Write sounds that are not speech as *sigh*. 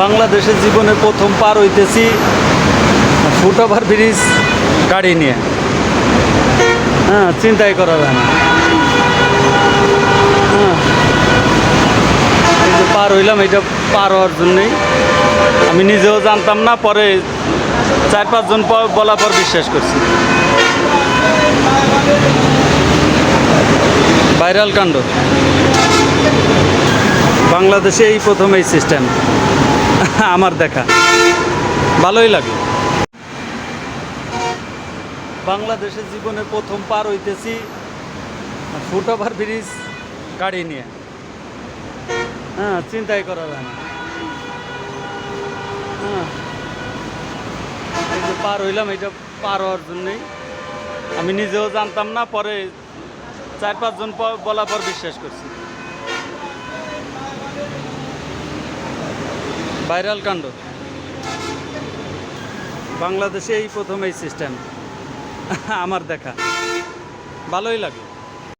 বাংলাদেশের জীবনে প্রথম পার হইতেছি ফুট ওভার ব্রিজ গাড়ি নিয়ে। হ্যাঁ চিন্তাই করা যায় না। হ্যাঁ। পার হইলাম, এটা পার হওয়ার জন্যই। আমি নিজেও জানতাম না, পরে চার পাঁচজন বলার পর বিশ্বাস করছি। ভাইরাল কাণ্ড। বাংলাদেশে এই প্রথম এই সিস্টেম *laughs* আমার দেখা। ভালোই লাগে। বাংলাদেশের জীবনে প্রথম পার হইতেছি ফুট ওভার ব্রিজ গাড়ি নিয়ে। হ্যাঁ চিন্তাই করা যায় না। হ্যাঁ। পার হইলাম এটা পার হওয়ার জন্যই। আমি নিজেও জানতাম না, পরে চার পাঁচজন বলার পর বিশ্বাস করছি। ভাইরাল কাণ্ড। বাংলাদেশে এই প্রথম এই সিস্টেম আমার দেখা। ভালোই লাগে।